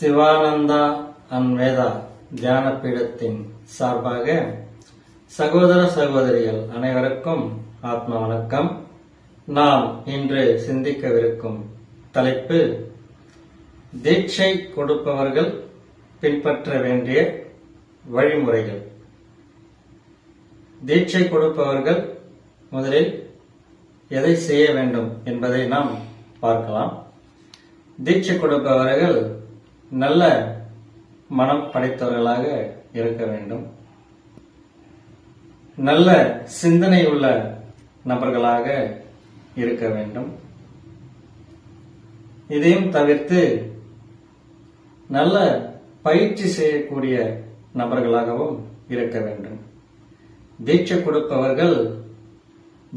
சிவானந்தா அன்வேதா வேதா தியான பீடத்தின் சார்பாக சகோதர சகோதரிகள் அனைவருக்கும் ஆத்ம வணக்கம். நாம் இன்று சிந்திக்கவிருக்கும் தலைப்பு தீட்சை கொடுப்பவர்கள் பின்பற்ற வேண்டிய வழிமுறைகள். தீட்சை கொடுப்பவர்கள் முதலில் எதை செய்ய வேண்டும் என்பதை நாம் பார்க்கலாம். தீட்சை கொடுப்பவர்கள் நல்ல மனம் படைத்தவர்களாக இருக்க வேண்டும். நல்ல சிந்தனை உள்ள நபர்களாக இருக்க வேண்டும். இதையும் தவிர்த்து நல்ல பயிற்சி செய்யக்கூடிய நபர்களாகவும் இருக்க வேண்டும். தீட்சை கொடுப்பவர்கள்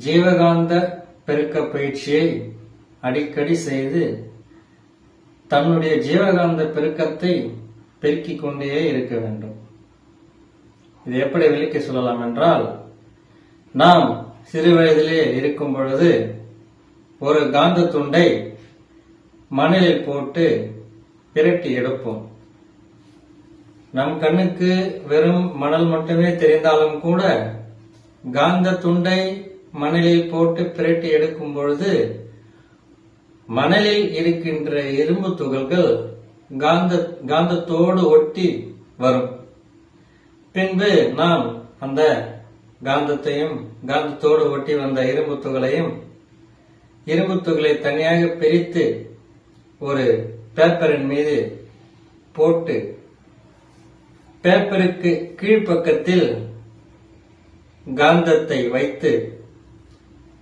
ஜீவகாந்த பெருக்க பயிற்சியை அடிக்கடி செய்து தன்னுடைய ஜீவகாந்த பெருக்கத்தை பெருக்கிக் கொண்டே இருக்க வேண்டும். இது எப்படி விளக்கி சொல்லலாம் என்றால் நாம் சிறு வயதிலே இருக்கும் பொழுது ஒரு காந்த துண்டை மணலில் போட்டு பிரட்டி எடுப்போம். நம் கண்ணுக்கு வெறும் மணல் மட்டுமே தெரிந்தாலும் கூட காந்த துண்டை மணலில் போட்டு பிரட்டி எடுக்கும் பொழுது மணலில் இருக்கின்ற இரும்பு துகள்கள் காந்த காந்தத்தோடு ஒட்டி வரும். பின்பு நாம் அந்த காந்தத்தையும் காந்தத்தோடு ஒட்டி வந்த இரும்பு துகளையும் இரும்பு துகளை தனியாக பிரித்து ஒரு பேப்பரின் மீது போட்டு பேப்பருக்கு கீழ்ப்பக்கத்தில் காந்தத்தை வைத்து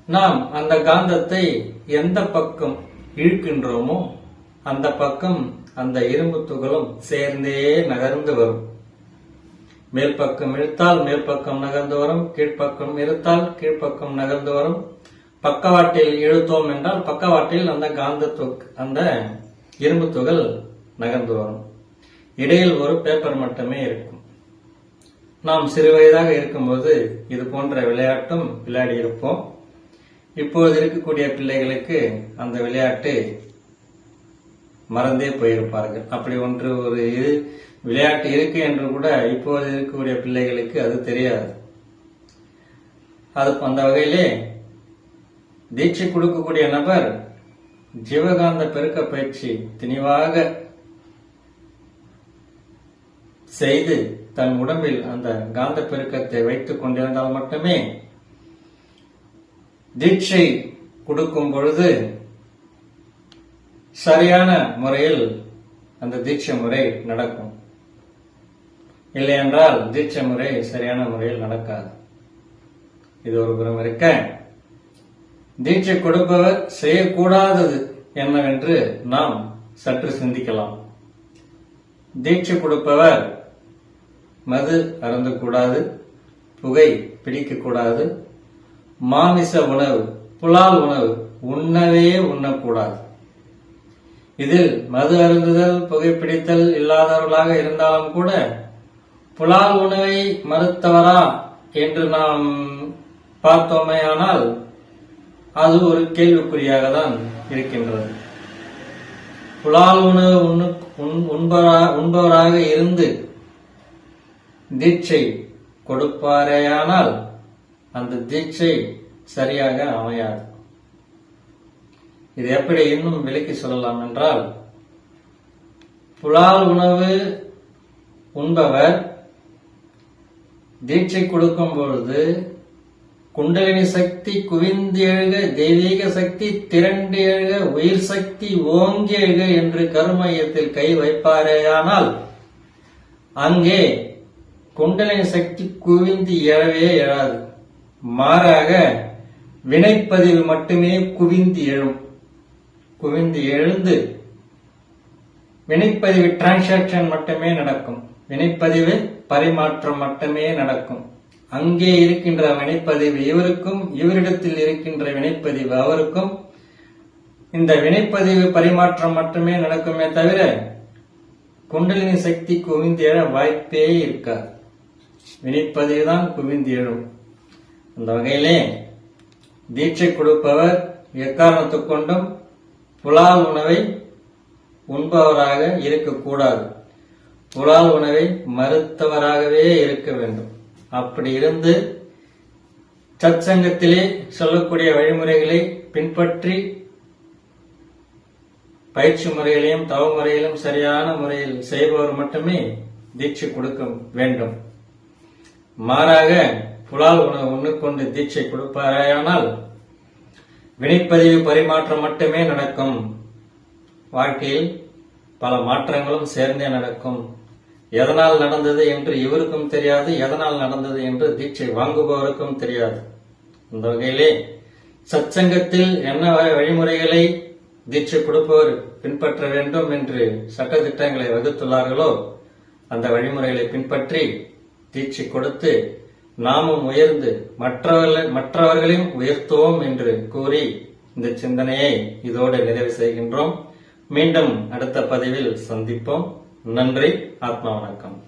நாம் அந்த காந்தத்தை எந்த பக்கம் இழுக்கின்றோமோ அந்த பக்கம் அந்த இரும்பு துகளும் சேர்ந்தே நகர்ந்து வரும். மேல் பக்கம் இழுத்தால் மேல் பக்கம் நகர்ந்து வரும் கீழ்ப்பக்கம் இழுத்தால் கீழ்ப்பக்கம் நகர்ந்து வரும். பக்கவாட்டில் இழுத்தோம் என்றால் பக்கவாட்டில் அந்த காந்த அந்த இரும்பு துகள் நகர்ந்து வரும். இடையில் ஒரு பேப்பர் மட்டுமே இருக்கும். நாம் சிறு வயதாக இருக்கும்போது இது போன்ற விளையாட்டும் விளையாடி இருப்போம். இப்போது இருக்கக்கூடிய பிள்ளைகளுக்கு அந்த விளையாட்டு மறந்தே போயிருப்பார்கள். அப்படி ஒன்று ஒரு இது விளையாட்டு இருக்கு என்று கூட இப்போது இருக்கக்கூடிய பிள்ளைகளுக்கு அது தெரியாது. அது அந்த வகையிலே தீட்சை கொடுக்கக்கூடிய நபர் ஜீவகாந்த பெருக்க பயிற்சி திணிவாக செய்து தன் உடம்பில் அந்த காந்த பெருக்கத்தை வைத்துக் கொண்டிருந்தால் மட்டுமே தீட்சை கொடுக்கும் பொழுது சரியான முறையில் அந்த தீட்சை முறை நடக்கும். இல்லை என்றால் தீட்சை முறை சரியான முறையில் நடக்காது. இது ஒரு புறம் இருக்க. தீட்சை கொடுப்பவர் செய்யக்கூடாதது என்னவென்று நாம் சற்று சிந்திக்கலாம். தீட்சை கொடுப்பவர் மது அருந்தக்கூடாது புகை பிடிக்கக்கூடாது மாமிச உணவு புலால் உணவு உண்ணவே உண்ணக்கூடாது. இதில் மது அருந்துதல் புகைப்பிடித்தல் இல்லாதவர்களாக இருந்தாலும் கூட புலால் உணவை மறுத்தவரா என்று நாம் பார்த்தோமேயானால் அது ஒரு கேள்விக்குறியாக தான் இருக்கின்றது. புலால் உணவு உண்ணு உண்- உண்பவரா- உண்பவராக இருந்து தீட்சை கொடுப்பாரேயானால் அந்த தீட்சை சரியாக அமையாது. இது எப்படி இன்னும் விலக்கி சொல்லலாம் என்றால் புலால் உணவு உண்பவர் தீட்சை கொடுக்கும் பொழுது குண்டலினி சக்தி குவிந்து எழுக தெய்வீக சக்தி திரண்டு எழுக உயிர் சக்தி ஓங்கி எழுக என்று கருமையத்தில் கை வைப்பாரேயானால் அங்கே குண்டலினி சக்தி குவிந்து எழவே எழாது. மாறாக வினைப்பதிவு மட்டுமே குவிந்து எழும். குவிந்து எழுந்து வினைப்பதிவு டிரான்சாக்ஷன் மட்டுமே நடக்கும். வினைப்பதிவு பரிமாற்றம் மட்டுமே நடக்கும். அங்கே இருக்கின்ற வினைப்பதிவு இவருக்கும் இவரிடத்தில் இருக்கின்ற வினைப்பதிவு அவருக்கும் இந்த வினைப்பதிவு பரிமாற்றம் மட்டுமே நடக்குமே தவிர குண்டலினி சக்தி குவிந்து எழ வாய்ப்பே இருக்காது. வினைப்பதிவு தான் குவிந்து எழும். அந்த வகையிலே தீட்சை கொடுப்பவர் எக்காரணத்துக் கொண்டும் புலால் உணவை உண்பவராக இருக்கக்கூடாது. புலால் உணவை மறுத்தவராகவே இருக்க வேண்டும். அப்படி இருந்து சத்சங்கத்திலே சொல்லக்கூடிய வழிமுறைகளை பின்பற்றி பயிற்சி முறையிலையும் தவ முறையிலும் சரியான முறையில் செய்பவர் மட்டுமே தீட்சை கொடுக்க வேண்டும். மாறாக புலால் உணவு உண்ணுக்கொண்டு தீட்சை கொடுப்பாராயானால் வினைப்பதிவு பரிமாற்றம் மட்டுமே நடக்கும். வாழ்க்கையில் பல மாற்றங்களும் சேர்ந்தே நடக்கும். எதனால் நடந்தது என்று இவருக்கும் தெரியாது எதனால் நடந்தது என்று தீட்சை வாங்குபவருக்கும் தெரியாது. அந்த வகையிலே சச்சங்கத்தில் என்ன வழிமுறைகளை தீட்சை கொடுப்பவர் பின்பற்ற வேண்டும் என்று சட்டதிட்டங்களை வகுத்துள்ளார்களோ அந்த வழிமுறைகளை பின்பற்றி தீட்சை கொடுத்து நாமும் உயர்ந்து மற்றவர்கள் மற்றவர்களையும் உயர்த்துவோம் என்று கூறி இந்த சிந்தனையை இதோடு நிறைவு செய்கின்றோம். மீண்டும் அடுத்த பதிவில் சந்திப்போம். நன்றி. ஆத்மா வணக்கம்.